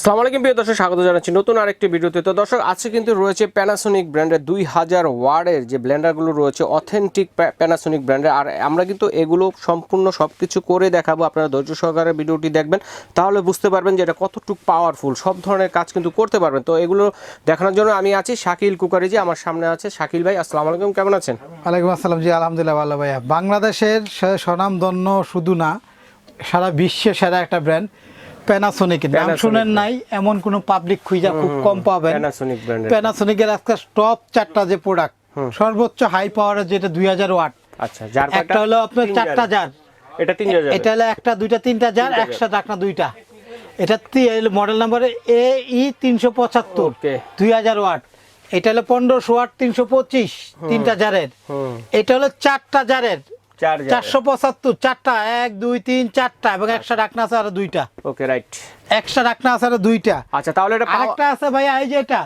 আসসালামু আলাইকুম প্রিয় দর্শক, স্বাগত জানাচ্ছি নতুন আরেকটি ভিডিওতে। তো দর্শক, আজকে কিন্তু রয়েছে প্যানাসোনিক ব্র্যান্ডের দুই হাজার ওয়ার্ডের যে ব্লেন্ডারগুলো রয়েছে অথেন্টিক প্যানাসোনিক ব্র্যান্ডের আর আমরা কিন্তু এগুলো সম্পূর্ণ সব কিছু করে দেখাবো। আপনারা ধৈর্য সহকারে ভিডিওটি দেখবেন, তাহলে বুঝতে পারবেন যে এটা কতটুকু পাওয়ারফুল সব ধরনের কাজ কিন্তু করতে পারবেন। তো এগুলো দেখানোর জন্য আমি আছি শাকিল কুকারি যে আমার সামনে আছে শাকিল ভাই। আসসালামু আলাইকুম, কেমন আছেন? ওয়ালাইকুম আসসালাম জি, আলহামদুলিল্লাহ ভালো ভাইয়া। বাংলাদেশের স্বনামধন্য শুধু না, সারা বিশ্বে সেরা একটা ব্র্যান্ড প্যানাসোনিক নাম শুনেন নাই এমন কোন পাবলিক খুঁজা খুব কম পাবেন। প্যানাসোনিক ব্র্যান্ডের প্যানাসোনিকের আজকে টপ চারটা যে প্রোডাক্ট সর্বোচ্চ হাই পাওয়ারের যেটা দুই হাজার ওয়াট। আচ্ছা যার একটা হলো আপনার চারটা জার এটা তিন হাজার। এটা হলো একটা দুইটা তিনটা জার একসাথে একটা দুইটা। এটা মডেল নাম্বার এ ই তিনশো পঁচাত্তর Okay. দুই হাজার ওয়াট। এটা হলো পনেরোশো ওয়াট তিনশো পঁচিশ তিনটা জারের এটা হলো চারটা জারের চারশো পঁচাত্তর চারটা এক দুই তিন চারটা এবং একশো ডাকনা আছে আরও দুইটা। Okay right. একশো ডাকনা আছে আরও দুইটা। আচ্ছা তাহলে এটা আরেকটা আছে ভাইয়া এই যে এটা।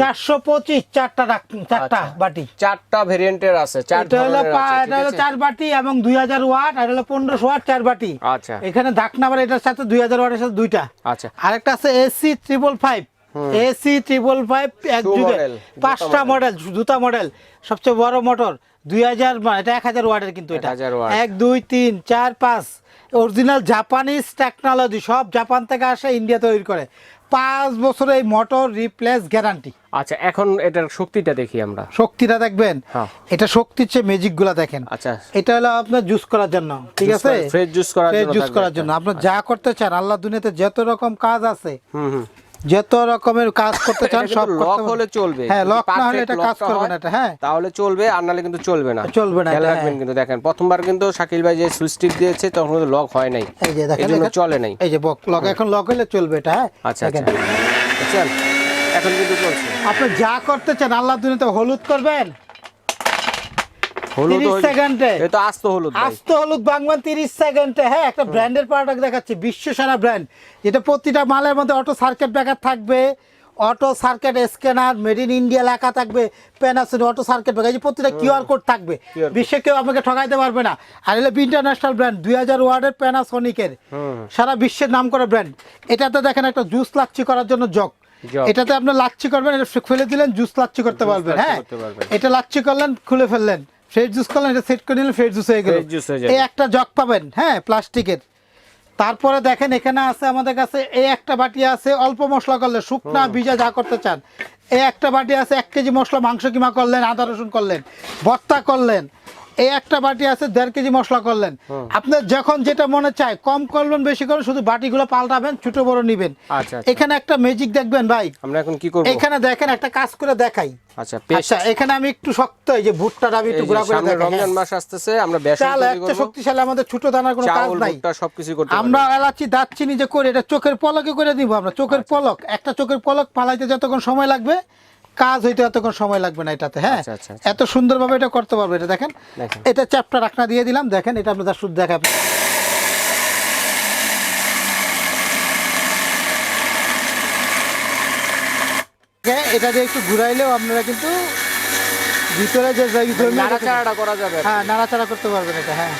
চারশো পঁচিশ চারটা চারটা আচ্ছা। বাটি। চারটা ভেরিয়েন্টের আছে চার এটা হলো এটা হলো চার বাটি এবং দুই হাজার ওয়াট আর হলো পনেরোশো ওয়াট চার বাটি। আচ্ছা। এখানে ডাকনা আবার এটার সাথে দুই হাজার ওয়াটের সাথে দুইটা। আচ্ছা। আরেকটা আছে AC triple five AC triple five এক যুগে পাঁচটা মডেল দুটা মডেল সবচেয়ে বড় মোটর দুই হাজার এটা এক হাজার ওয়ার্ডের কিন্তু এটা। এক দুই তিন চার পাঁচ। অরিজিনাল জাপানিজ টেকনোলজি সব জাপান থেকে আসে ইন্ডিয়া তৈরি করে। পাঁচ বছর এই মোটর রিপ্লেস গ্যারান্টি আচ্ছা এখন এটার শক্তিটা দেখি আমরা। শক্তিটা দেখবেন? হ্যাঁ। এটা শক্তির চেয়ে ম্যাজিকগুলা দেখেন। আচ্ছা। এটা হলো আপনার জুস করার জন্য ঠিক আছে? fresh juice করার জন্য থাকবে করার জন্য। আপনার যা করতে চান আল্লাহ দুনিয়াতে যত রকম কাজ আছে হুম হুম। যত রকমের কাজ করতে চান সব লক হলে চলবে। হ্যাঁ লক না হলে এটা কাজ করবে না এটা হ্যাঁ। তাহলে চলবে আর নালে কিন্তু চলবে না। চলবে না খেয়াল রাখবেন হ্যাঁ। কিন্তু দেখেন প্রথমবার কিন্তু শাকিল ভাই যে সুইচ টিপ দিয়েছে তখন কিন্তু লক হয় নাই। এই যে দেখেন এই চলে নাই। এই যে লক এখন লক হলে চলবে এটা হ্যাঁ। আচ্ছা আচ্ছা। এখন কিন্তু চলছে। আপনি যা করতে চান আল্লাহ দুনিয়াতে হলুদ করবেন। হলুদ 30 সেকেন্ডে। এ আস্ত হলুদ ভাই। আস্ত হলুদ বাংমান তিরিশ সেকেন্ডে। হ্যাঁ একটা ব্র্যান্ডের প্রোডাক্ট দেখাচ্ছি বিশ্ব ব্র্যান্ড যেটা প্রতিটা মালের মধ্যে অটো সার্কিট ব্রেকার থাকবে auto circuit scanner made in India লেখা থাকবে প্যানাসোনি অটো সার্কিট ব্রেকার এই যে প্রতিটা কিউআর কোড থাকবে। বিশ্বে কেউ আপনাকে ঠকাইতে পারবে না। আর এলো ইন্টারন্যাশনাল ব্র্যান্ড দুই হাজার ওয়ার্ডের প্যানাসোনিকের সারা বিশ্বের নাম করা ব্র্যান্ড এটাতে দেখেন একটা জুস লাচ্ছি করার জন্য জগ। এটাতে আপনি লাচ্ছি করবেন এটা ফেলে দিলেন জুস লাচ্ছি করতে পারবেন হ্যাঁ? এটা লাচ্ছি করলেন খুলে ফেললেন। ফ্রেশ জুস করলেন এটা সেট করে ফ্রেশ জুস হয়ে গেল। এই একটা জগ পাবেন হ্যাঁ প্লাস্টিকের। তারপরে দেখেন এখানে আছে আমাদের কাছে এই একটা বাটি আছে অল্প মশলা করলে শুকনা ভিজা যা করতে চান। এই একটা বাটি আছে এক কেজি মশলা মাংস কিমা করলেন আদা রসুন করলেন ভর্তা করলেন এই একটা বাটি আছে দেড় কেজি মশলা করলেন। আপনার যখন যেটা মনে চায় কম করবেন বেশি করবেন শুধু বাটিগুলো পাল্টাবেন ছোট বড় নিবেন। আচ্ছা, আচ্ছা। এখানে একটা ম্যাজিক দেখবেন ভাই। আমরা এখন কি করব? এখানে দেখেন একটা কাজ করে দেখাই। আচ্ছা আচ্ছা এখানে আমি একটু শক্ত এই যে ভুট্টাটা আমি একটু গুঁড়া করে দেখাই। রমজান। মাস আসতেছে আমরা চাল তৈরি একটা শক্তিশালী আমাদের ছোট দানার কোনো কাজ নাই। ভুট্টা সবকিছু করতে আমরা। এলাচি দাচ্ছিনি যে করে এটা চোখের পলকে করে দিব আমরা। চোখের পলক একটা চোখের পলক পালাইতে যতক্ষণ সময় লাগবে কাজ হইতে এতক্ষণ সময় লাগবে না এটাতে হ্যাঁ? আচ্ছা, আচ্ছা, আচ্ছা। এত সুন্দরভাবে এটা করতে পারবে এটা দেখেন। এটা চ্যাপটা রাখনা দিয়ে দিলাম দেখেন এটা আপনাদের শুধু দেখা এটা দিয়ে একটু ঘুরাইলেও আপনারা কিন্তু ভিতরে যে জায়গাগুলো নাড়াচাড়াটা করা যাবে। হ্যাঁ নাড়াচাড়া করতে পারবেন এটা হ্যাঁ।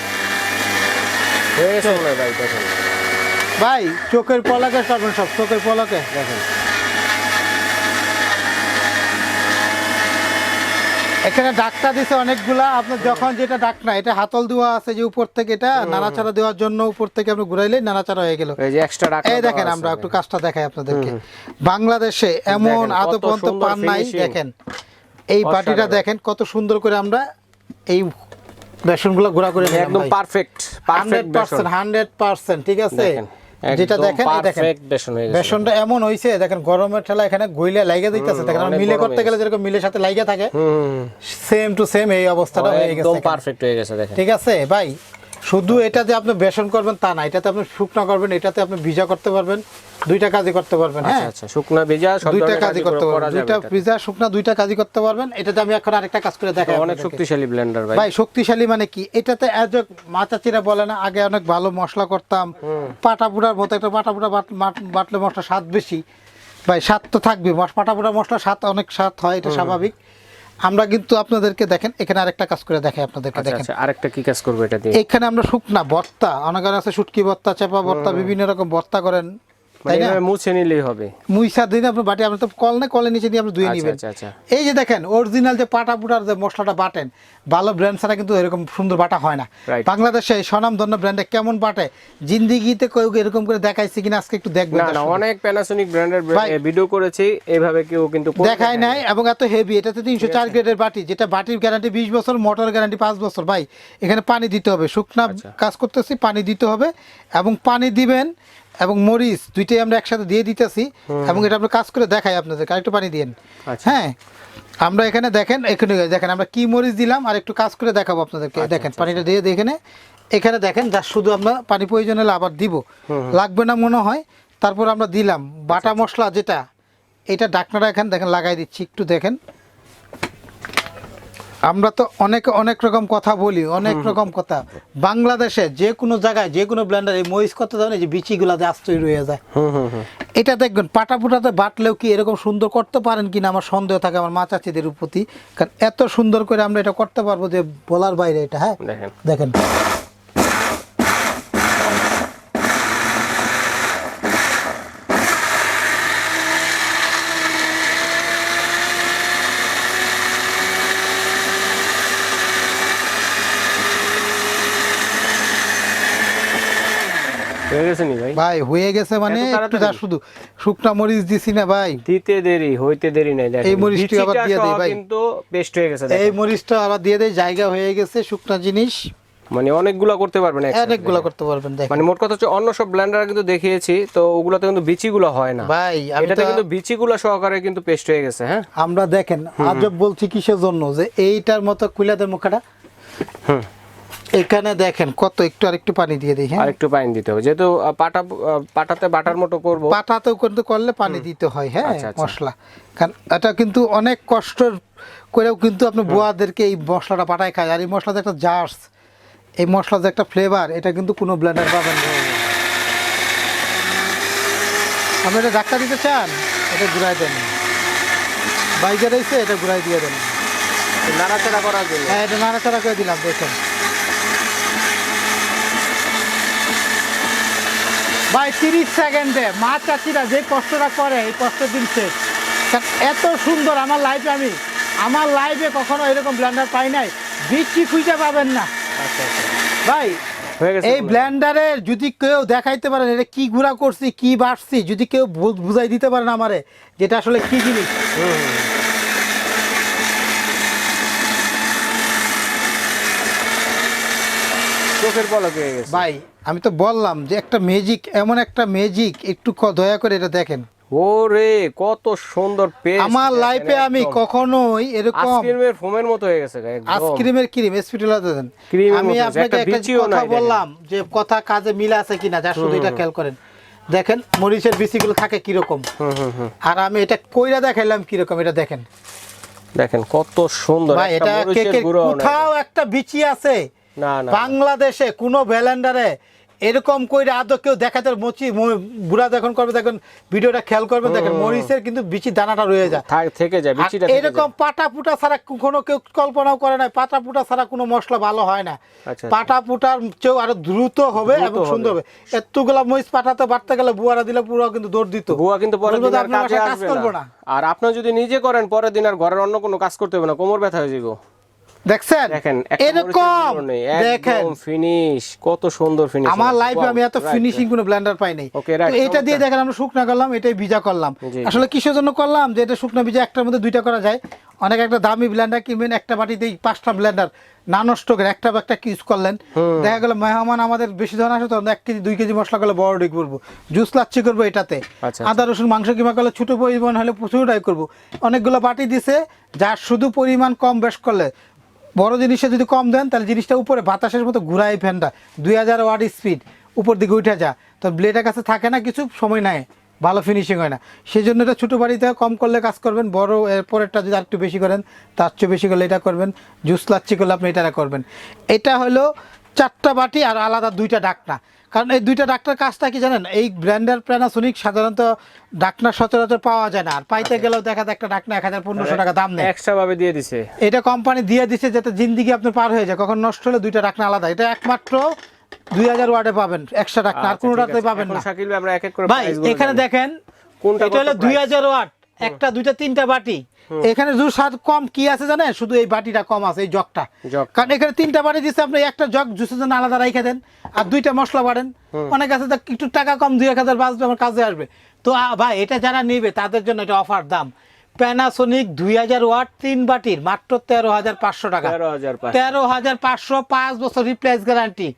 হয়ে মনে হয় ভাই দেখেন। ভাই চোখের পলকে সব চোখের পলকে। দেখেন। এখানে ডাকটা দিছে অনেকগুলা। আপনার যখন যেটা ডাক না এটা হাতল দেওয়া আছে যে উপর থেকে এটা নাড়াচাড়া দেওয়ার জন্য উপর থেকে আপনি ঘুরাইলে নাড়াচাড়া হয়ে গেল। এই যে এক্সট্রা ডাক এই দেখেন আমরা একটু কাজটা দেখাই আপনাদেরকে। বাংলাদেশে এমন দেখেন, আদৌ পর্যন্ত পান নাই দেখেন। এই বাটিটা অসাধারণ। দেখেন কত সুন্দর করে আমরা এই বেসনগুলো গুঁড়া করে একদম। Perfect perfect percent hundred percent ঠিক আছে? যেটা দেখেন বেসনটা এমন হইছে দেখেন গরমের ঠেলা এখানে গইলে লাইগা দিতেছে। দেখেন মিলে করতে গেলে যেরকম মিলের সাথে লাইগা থাকে সেম টু সেম এই অবস্থাটা হয়ে গেছে একদম পারফেক্ট হয়ে গেছে দেখেন। ঠিক আছে ভাই? শুধু এটা যে আপনি বেসন করবেন তা না। এটাতে আপনি শুকনা করবেন এটাতে আপনি ভিজা করতে পারবেন দুইটা কাজই করতে পারবেন আচ্ছা হ্যাঁ? আচ্ছা শুকনা ভেজা সব দুইটা কাজই করতে পারবেন দুইটা ভিজা শুকনা দুইটা কাজই করতে পারবেন। এটাতে আমি এখন আরেকটা কাজ করে দেখাই অনেক শক্তিশালী ব্লেন্ডার ভাই। ভাই শক্তিশালী মানে কি? এটাতে এজ মাচাচিরা বলে না আগে অনেক ভালো মশলা করতাম। পাটা পুরার মতো একটা পাটা পুরা বাটলে মশলা স্বাদ বেশি। ভাই স্বাদ তো থাকবে পাটা পুরা মশলা স্বাদ অনেক স্বাদ হয় এটা স্বাভাবিক। আমরা কিন্তু আপনাদেরকে দেখেন এখানে আরেকটা কাজ করে দেখাই আপনাদেরকে আচ্ছা দেখেন। আচ্ছা আরেকটা কি কাজ করব এটা দিয়ে? এখানে আমরা শুকনা বর্তা অনেক আছে শুটকি বর্তা চাপা বর্তা বিভিন্ন রকম বর্তা করেন। তাই না? মুছে নিলেই হবে। মুইসা দিন আপনার বাটি আপনার তো কল না কলে নিচে নিয়ে আপনি ধুয়ে নেবেন। এই যে দেখেন অরিজিনাল যে পাটা পুটার যে মশলাটা বাটেন ভালো ব্র্যান্ড ছাড়া কিন্তু এরকম সুন্দর বাটা হয় না। বাংলাদেশে স্বনামধন্য ব্র্যান্ডে কেমন বাটে জিন্দিগিতে কেউ এরকম করে দেখাইছে কিনা আজকে একটু দেখবেন না না অনেক প্যানাসোনিক ব্র্যান্ডের ভিডিও করেছি এভাবে কেউ কিন্তু দেখায় নাই এবং এত হেভি এটাতে তিনশো চার গ্রেডের বাটি যেটা বাটির গ্যারান্টি বিশ বছর মোটর গ্যারান্টি পাঁচ বছর। ভাই এখানে পানি দিতে হবে শুকনা আচ্ছা। কাজ করতেছি পানি দিতে হবে এবং পানি দিবেন এবং মরিচ দুইটাই আমরা একসাথে দিয়ে দিতেছি এবং এটা আমরা কাজ করে দেখাই আপনাদের আরেকটু পানি দিন আচ্ছা। হ্যাঁ আমরা এখানে দেখেন এখানে দেখেন আমরা কি মরিচ দিলাম আর একটু কাজ করে দেখাবো আপনাদেরকে। আচ্ছা, দেখেন পানিটা দিয়ে দিয়ে এখানে এখানে দেখেন যা শুধু আমরা পানি প্রয়োজন হলে আবার দিব। লাগবে না মনে হয়। তারপর আমরা দিলাম। বাটা আচ্ছা, মশলা যেটা এটা ডাকনাটা এখানে দেখেন লাগাই দিচ্ছি। একটু দেখেন। আমরা তো অনেক অনেক রকম কথা বলি অনেক রকম কথা। বাংলাদেশে যে কোনো জায়গায় যে কোনো ব্ল্যান্ডার এই মহিষ কত জানে যে বিচিগুলা যে আস্তই রয়ে যায়। এটা দেখবেন পাটা পুটাতে বাটলেও কি এরকম সুন্দর করতে পারেন কিনা আমার সন্দেহ থাকে আমার মা চাচিদের প্রতি। কারণ এত সুন্দর করে আমরা এটা করতে পারব যে বলার বাইরে এটা হ্যাঁ? দেখেন। গেছে নি ভাই? ভাই হয়ে গেছে মানে একটু যা? শুধু। শুকনা মরিচ দিছি না ভাই। দিতে দেরি হইতে দেরি নাই দেখেন। এই মরিচটি আবার দিয়ে দেই ভাই। কিন্তু পেস্ট হয়ে গেছে এই মরিচটা আবার দিয়ে জায়গা হয়ে গেছে শুকনা জিনিস। মানে অনেকগুলা করতে পারবেন। অনেকগুলো করতে পারবেন দেখেন। মানে মোট কথা হচ্ছে অন্য সব ব্লেন্ডার কিন্তু দেখিয়েছি তো ওগুলোতে কিন্তু বিচিগুলো হয় না। ভাই এটাতে কিন্তু বিচিগুলো সহকারে কিন্তু পেস্ট হয়ে গেছে হ্যাঁ? আমরা দেখেন আজব বলছি কিসের জন্য যে এইটার মতো কুইলাদের মুখাটা। হুম। এখানে দেখেন কত একটু আর একটু পানি দিয়ে দিই হ্যাঁ? আর একটু পানি দিতে হবে। যেহেতু পাটা পাটাতে বাটার মতো করব। পাটাতেও কিন্তু করলে পানি দিতে হয় হ্যাঁ আচ্ছা, আচ্ছা। মশলা। কারণ এটা কিন্তু অনেক কষ্ট করেও কিন্তু আপনি বুয়াদেরকে এই মশলাটা পাঠায় খায়। আর এই মশলাতে একটা জার্স এই মশলার যে একটা ফ্লেভার এটা কিন্তু কোনো ব্লেন্ডার পাবেন না। আপনি এটা ধাক্কা দিতে চান এটা ঘুরাই দেন। বাইকে রয়েছে এটা ঘুরাই দিয়ে দেন। নাড়াচাড়া করার জন্য। হ্যাঁ এটা নাড়াচাড়া করে দিলাম দেখেন। ভাই তিরিশ সেকেন্ডে। মা চাচিরা যে কষ্টটা করে এই কষ্ট দিন শেষ কারণ এত সুন্দর আমার লাইফে আমি। আমার লাইফে কখনো এরকম ব্লেন্ডার পাই নাই। বিচি খুঁজে পাবেন না। আচ্ছা আচ্ছা। ভাই এই। ব্লেন্ডারে যদি কেউ দেখাইতে পারেন এটা কি গুঁড়া করছি কি বাড়ছি যদি কেউ বুঝাই দিতে পারেন আমারে যেটা আসলে কি জিনিস হুম, হুম, হুম। চোখের পলক হয়ে গেছে। ভাই আমি তো বললাম যে একটা ম্যাজিক এমন একটা ম্যাজিক একটু দয়া করে এটা দেখেন। ওরে কত সুন্দর পেস্ট আমার লাইফে আমি কখনোই এরকম আইসক্রিমের ফোমের মতো হয়ে গেছে একদম। আইসক্রিমের ক্রিম স্পিটুলা দেন। আমি আপনাকে একটা কথা। বললাম যে কথা কাজে মিল আছে কিনা যা শুধু এটা খেয়াল করেন। দেখেন মরিচের বিচিগুলো থাকে কীরকম। আর আমি এটা কইরা দেখাইলাম কীরকম এটা দেখেন। দেখেন কত সুন্দর ভাই একটা এটা কেকের কোথাও একটা বিচি আছে। বাংলাদেশে কোনো ব্যালেন্ডারে এরকম কইরা আদৌ কেউ দেখাতে মচি বুড়া যখন করবে দেখুন ভিডিওটা খেয়াল করবেন দেখেন মরিচের কিন্তু বিচি দানাটা রয়ে যায়। থাক- যায় বিচিটা এরকম পাটা পুটা ছাড়া কোনো কেউ কল্পনাও করে না পাটা পুটা ছাড়া কোনো মশলা ভালো হয় না। আচ্ছা, পাটা পুটার চেয়েও আরও দ্রুত হবে এবং সুন্দর হবে। এতগুলা মরিচ পাঠাতে বাড়তে গেলে বুয়ারা দিলে পুরো কিন্তু দৌড় দিত। বুয়া কিন্তু পরের দিন আর কাজে করব না। না। আর আপনি যদি নিজে করেন পরের দিন আর ঘরের অন্য কোনো কাজ করতে হবে না কোমর ব্যথা হয়ে যাবে দেখছেন? দেখেন এরকম দেখেন। ফিনিশ কত সুন্দর ফিনিশ আমার লাইফে আমি এত ফিনিশিং কোনো ব্লেন্ডার পাই নাই। তো এটা দিয়ে দেখেন আমরা শুকনা করলাম এটাই ভিজা করলাম। আসলে কিসের জন্য করলাম? যে এটা শুকনা ভিজা একটার মধ্যে দুইটা করা যায়। অনেক একটা দামি ব্লেন্ডার কিনবেন একটা বাটিতেই পাঁচটা ব্লেন্ডার না নষ্ট করে একটা বা একটা ইউজ করলেন। দেখা গেল মেহমান আমাদের বেশি ধরনের আসে তখন এক কেজি দুই কেজি মশলা করলে বড় ডিক করব। জুস লাচ্ছি করব এটাতে। আচ্ছা, আদা রসুন মাংস কিমা করলে ছোটো পরিমাণ হলে প্রচুরটাই করব। অনেকগুলো বাটি দিছে যার শুধু পরিমাণ কম বেশ করলে। বড় জিনিসটা যদি কম দেন, তাহলে জিনিসটা উপরে, বাতাসের মতো ঘুরায় ফ্যানটা। দুই হাজার ওয়াট স্পিড, উপর দিকে উঠে যা। তো ব্লেডের কাছে থাকে না কিছু, সময় নেয় ভালো ফিনিশিং হয় না। সেই জন্য এটা ছোটো বাড়িতে কম করলে কাজ করবেন, বড় এরপরেরটা যদি আরেকটু বেশি করেন, তার চেয়ে বেশি করলে এটা করবেন, জুস লাচ্ছি করলে আপনি এটা করবেন। এটা হলো চারটা বাটি আর আলাদা দুইটা ডাকনা। কারণ এই দুইটা ডাক্তার কাজটা কি জানেন? এই ব্র্যান্ডের প্যানাসোনিক সাধারণত ডাকনা সচরাচর পাওয়া যায় না। আর পাইতে গেলেও দেখা যায় একটা ডাকনা এক হাজার পনেরোশো টাকা দাম নেয়। এক্সট্রা ভাবে দিয়ে দিছে। এটা কোম্পানি দিয়ে দিছে যাতে জিন্দিগি আপনার পার হয়ে যায়। কখন নষ্ট হলে দুইটা রাখনা আলাদা। এটা একমাত্র দুই হাজার ওয়ার্ডে পাবেন একশো টাকা আর কোনো ঠিক কোনোটাতে আছে। পাবেন না। ভাই আমরা এক এক করে ভাই এখানে দেখেন কোনটা এটা হলো দুই হাজার ওয়াট একটা দুইটা তিনটা বাটি। এখানে যদি সার কম কি আছে জানেন? শুধু এই বাটিটা কম আছে এই জগটা। কারণ এখানে তিনটা বাটি দিচ্ছে আপনি একটা জগ জুসের জন্য আলাদা রেখে দেন আর দুইটা মশলা বাড়েন। অনেক আছে একটু টাকা কম দুই এক হাজার বাঁচবে আমার কাজে আসবে। তো ভাই এটা যারা নেবে তাদের জন্য এটা অফার দাম। প্যানাসোনিক দুই হাজার ওয়াট তিন বাটির মাত্র তেরো হাজার পাঁচশো টাকা। তেরো হাজার পাঁচশো। পাঁচ বছর রিপ্লেস গ্যারান্টি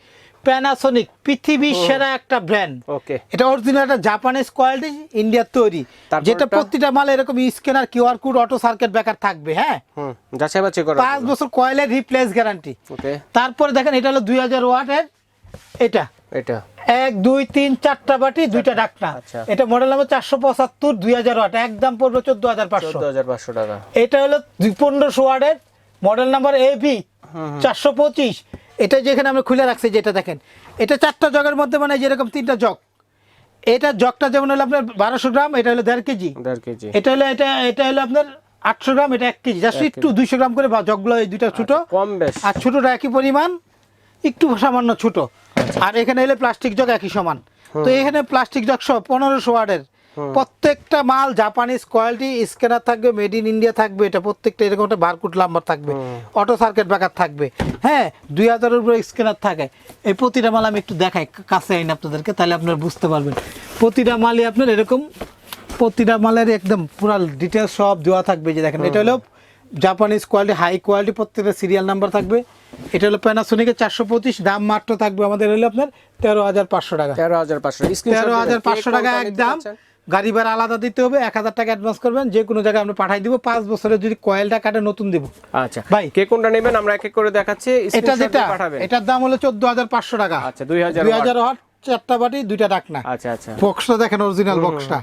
প্যানাসোনিক পৃথিবীর সেরা একটা ব্র্যান্ড ওকে। এটা অরিজিনাল একটা জাপানিজ কোয়ালিটি ইন্ডিয়ার তৈরি। যেটা প্রতিটা মাল এরকম scanner QR code auto circuit breaker থাকবে হ্যাঁ? হুম যাচাই বাছাই করা পাঁচ বছর কয়েলের রিপ্লেস গ্যারান্টি ওকে। তারপরে দেখেন এটা হলো দুই হাজার ওয়াটের এটা। এটা। এক দুই তিন চারটা বাটি দুইটা ডাকনা আচ্ছা। এটা মডেল নাম্বার চারশো পঁচাত্তর দুই হাজার ওয়াট একদম পড়বে চোদ্দ হাজার পাঁচশো। হাজার পাঁচশো টাকা। এটা হলো পনেরোশো ওয়ার্ডের মডেল নাম্বার এ বি চারশো পঁচিশ। এটা যেখানে আমরা খুলে রাখছি যেটা দেখেন এটা চারটা জগের মধ্যে মানে যেরকম তিনটা জগ। এটা জগটা যেমন হলো আপনার বারোশো গ্রাম এটা হলো দেড় কেজি। দেড় কেজি। এটা হলো এটা এটা হলো আপনার আটশো গ্রাম এটা এক কেজি। জাস্ট একটু দুইশো গ্রাম করে বা জগগুলো এই দুইটা ছোটো। কম বেশ। আর ছোটটা একই পরিমাণ একটু সামান্য ছোট। আর এখানে এলে প্লাস্টিক জগ একই সমান। তো এখানে প্লাস্টিক জগ সব পনেরোশো ওয়ার্ডের প্রত্যেকটা মাল জাপানিজ কোয়ালিটি স্ক্যানার থাকবে মেড ইন ইন্ডিয়া থাকবে এটা প্রত্যেকটা এরকম একটা বারকুট নাম্বার থাকবে অটো সার্কিট ব্যাকার থাকবে। হ্যাঁ দুই হাজারের উপরে স্ক্যানার থাকে। এই প্রতিটা মাল আমি একটু দেখাই কাছে আইন আপনাদেরকে তাহলে আপনারা বুঝতে পারবেন। প্রতিটা মালই আপনার এরকম প্রতিটা মালের একদম পুরো ডিটেলস সব দেওয়া থাকবে যে দেখেন এটা হলো জাপানিজ কোয়ালিটি হাই কোয়ালিটি প্রত্যেকটা সিরিয়াল নাম্বার থাকবে। এটা হলো প্যানাসোনিকের চারশো পঁচিশ দাম মাত্র থাকবে আমাদের হলো আপনার তেরো হাজার পাঁচশো টাকা। তেরো হাজার পাঁচশো তেরো হাজার পাঁচশো টাকা একদম গাড়ি ভাড়া আলাদা দিতে হবে এক হাজার টাকা অ্যাডভান্স করবেন যে কোনো জায়গায় আমরা পাঠাই দিব পাঁচ বছরে যদি কয়েলটা কাটে নতুন দিব। আচ্ছা। ভাই। কে কোনটা নেবেন? আমরা এক এক করে দেখাচ্ছি এটা যেটা এটার দাম হলো চোদ্দ হাজার পাঁচশো টাকা। আচ্ছা দুই হাজার দুই হাজার হট চারটা বাটি দুইটা ডাকনা। আচ্ছা আচ্ছা। বক্সটা দেখেন অরিজিনাল বক্সটা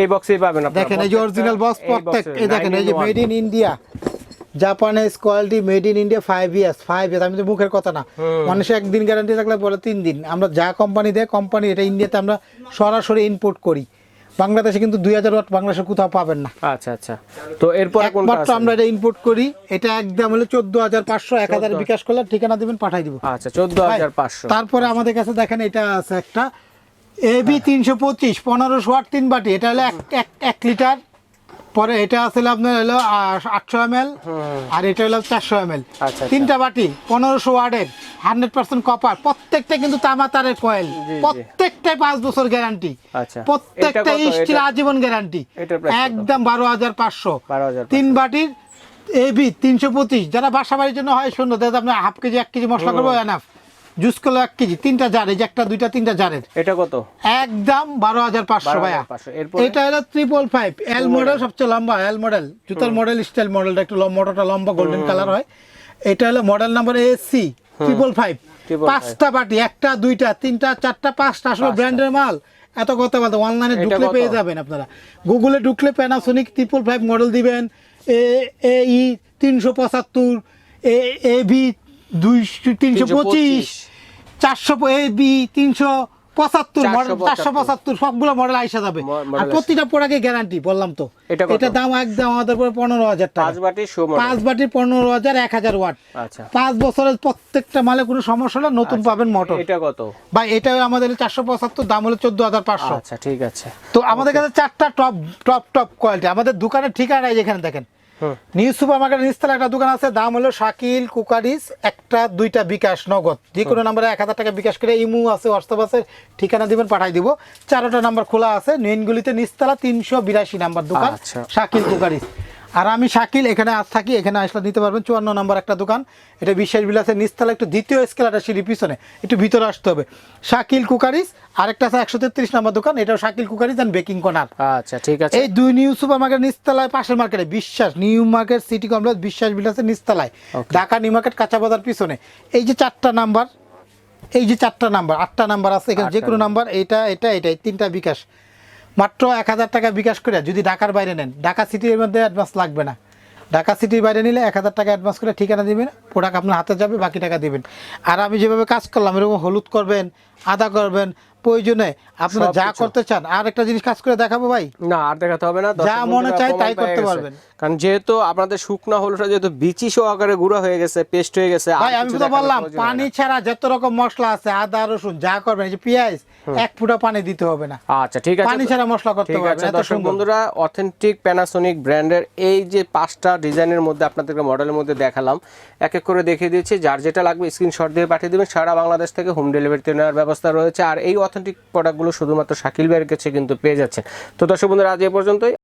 এই বক্সেই পাবেন আপনারা দেখেন এই যে অরিজিনাল বক্স প্রত্যেক এই দেখেন এই যে made in India Japanese quality made in India five years five years আমি তো মুখের কথা না। মানুষ একদিন গ্যারান্টি থাকলে বলে তিন দিন। আমরা যা কোম্পানি দেয় কোম্পানি এটা ইন্ডিয়াতে আমরা সরাসরি ইম্পোর্ট করি। বাংলাদেশে কিন্তু দুই হাজার ওয়াট বাংলাদেশে কোথাও পাবেন না। আচ্ছা আচ্ছা। তো এরপর একমাত্র আমরা এটা ইম্পোর্ট করি এটা একদম হলো চোদ্দ হাজার পাঁচশো এক হাজার বিকাশ করলে ঠিকানা দিবেন পাঠাই দিব। আচ্ছা চোদ্দ হাজার পাঁচশো। তারপরে আমাদের কাছে দেখেন এটা আছে একটা। এবি তিনশো পঁচিশ পনেরোশো ওয়াট তিন বাটি এটা হলো এক- এক লিটার। পরে এটা আসলে আপনার হলো আটশো এম এল আর এটা হলো চারশো এম এল আচ্ছা। তিনটা বাটি পনেরোশো ওয়ার্ডের হান্ড্রেড পার্সেন্ট কপার প্রত্যেকটা কিন্তু তামা তারের কয়েল। প্রত্যেকটাই পাঁচ বছর গ্যারান্টি আচ্ছা। প্রত্যেকটা স্টিল আজীবন গ্যারান্টি? একদম বারো হাজার পাঁচশো তিন বাটির এবি তিনশো পঁচিশ যারা বাসা বাড়ির জন্য হয় শূন্য দাদা আপনার হাফ কেজি এক কেজি মশলা করব এনাফ জুস করল এক কেজি তিনটা জার এই যে একটা দুইটা তিনটা জারের। এটা কত? একদম বারো হাজার পাঁচশো ভাইয়া। এটা হলো ট্রিপল ফাইভ এল মডেল সবচেয়ে লম্বা এল মডেল জুতার মডেল স্টাইল মডেলটা একটু মোটাটা লম্বা গোল্ডেন কালার হয়। এটা হলো model number AC triple five পাঁচটা বাটি একটা দুইটা তিনটা চারটা পাঁচটা আসলে ব্র্যান্ডের মাল। এত কথা বলতে অনলাইনে ঢুকলে পেয়ে যাবেন আপনারা। গুগলে ঢুকলে প্যানাসোনিক ট্রিপল ফাইভ মডেল দিবেন। এ এ ই তিনশো পঁচাত্তর এ এ বি দুইশো তিনশো পঁচিশ চারশো বি তিনশো পঁচাত্তর মডেল চারশো পঁচাত্তর। সবগুলো মডেল আইসা যাবে। আর প্রতিটা প্রোডাক্টে গ্যারান্টি বললাম তো। এটা দাম একদম আমাদের পরে পনেরো হাজার টাকা। পাঁচ বাটির পনেরো হাজার এক হাজার ওয়াট আচ্ছা। পাঁচ বছরের প্রত্যেকটা মালে কোনো সমস্যা হলে নতুন পাবেন মোটর এটা কত? ভাই এটা আমাদের চারশো পঁচাত্তর দাম হলো চোদ্দ হাজার পাঁচশো। আচ্ছা ঠিক আছে। তো আমাদের কাছে চারটা টপ টপ টপ কোয়ালিটি আমাদের দোকানের ঠিকানা এই যেখানে দেখেন। নিউ সুপার মার্কেট নিচতলা একটা দোকান আছে দাম হলো শাকিল কুকারিস একটা দুইটা বিকাশ নগদ। যে কোনো নাম্বারে এক হাজার টাকা বিকাশ করে ইমু আছে হোয়াটসঅ্যাপ আছে ঠিকানা দিবেন পাঠাই দিব। চারোটা নাম্বার খোলা আছে মেইনগুলিতে নিচতলা তিনশো বিরাশি নাম্বার দোকান আচ্ছা। শাকিল কুকারিস। আর আমি শাকিল এখানে আজ থাকি এখানে আসলে নিতে পারবেন চুয়ান্ন নাম্বার একটা দোকান। এটা বিশ্বাস বিলাসের নিচতলা একটু দ্বিতীয় স্কেলারটা সিঁড়ি পিছনে একটু ভিতরে আসতে হবে। শাকিল কুকারিস আরেকটা আছে একশো তেত্রিশ নাম্বার দোকান এটাও Shakil cookeries and baking corner আচ্ছা ঠিক আছে। এই দুই নিউ সুপার মার্কেট নিচতলায় পাশের মার্কেটে বিশ্বাস নিউ মার্কেট সিটি কমপ্লেক্স বিশ্বাস বিলাসের নিচতলায় ঢাকা নিউ মার্কেট কাঁচা বাজার পিছনে। এই যে চারটা নাম্বার এই যে চারটা নাম্বার আটটা নাম্বার আছে এখানে যে কোনো নাম্বার। এটা এটা এটা তিনটা বিকাশ। মাত্র এক হাজার টাকা বিকাশ করে যদি ঢাকার বাইরে নেন, ঢাকা সিটির মধ্যে অ্যাডভান্স লাগবে না। ঢাকা সিটির বাইরে নিলে এক হাজার টাকা অ্যাডভান্স করে ঠিকানা দিবেন প্রোডাক্ট আপনার হাতে যাবে, বাকি টাকা দিবেন। আর আমি যেভাবে কাজ করলাম, এরকম হলুদ করবেন, আদা করবেন প্রয়োজনে আপনারা যা করতে চান আর একটা জিনিস কাজ করে দেখাবো ভাই। না আর দেখাতে হবে না যা মনে প্রমাণ তাই করতে পারবেন। কারণ যেহেতু আপনাদের শুকনা হলুদটা যেহেতু বিচি সহকারে গুঁড়া হয়ে গেছে পেস্ট হয়ে গেছে ভাই আমি তো বললাম পানি ছাড়া যত রকম মশলা আছে আদা রসুন যা করবেন এই যে পেঁয়াজ এক ফুটা পানি দিতে হবে না। আচ্ছা ঠিক আছে। পানি ছাড়া মশলা করতে পারবেন দর্শক। বন্ধুরা অথেন্টিক প্যানাসোনিক ব্র্যান্ডের এই যে পাঁচটা ডিজাইনের মধ্যে আপনাদেরকে মডেলের মধ্যে দেখালাম এক এক করে দেখিয়ে দিয়েছি যার যেটা লাগবে স্ক্রিনশট দিয়ে পাঠিয়ে দেবেন সারা বাংলাদেশ থেকে হোম ডেলিভারিতে নেওয়ার ব্যবস্থা রয়েছে। আর এই অথেন্টিক প্রোডাক্টগুলো শুধুমাত্র শাকিল ভাইয়ের কাছে কিন্তু পেয়ে যাচ্ছেন। তো দর্শক বন্ধুরা, আজ এ পর্যন্তই।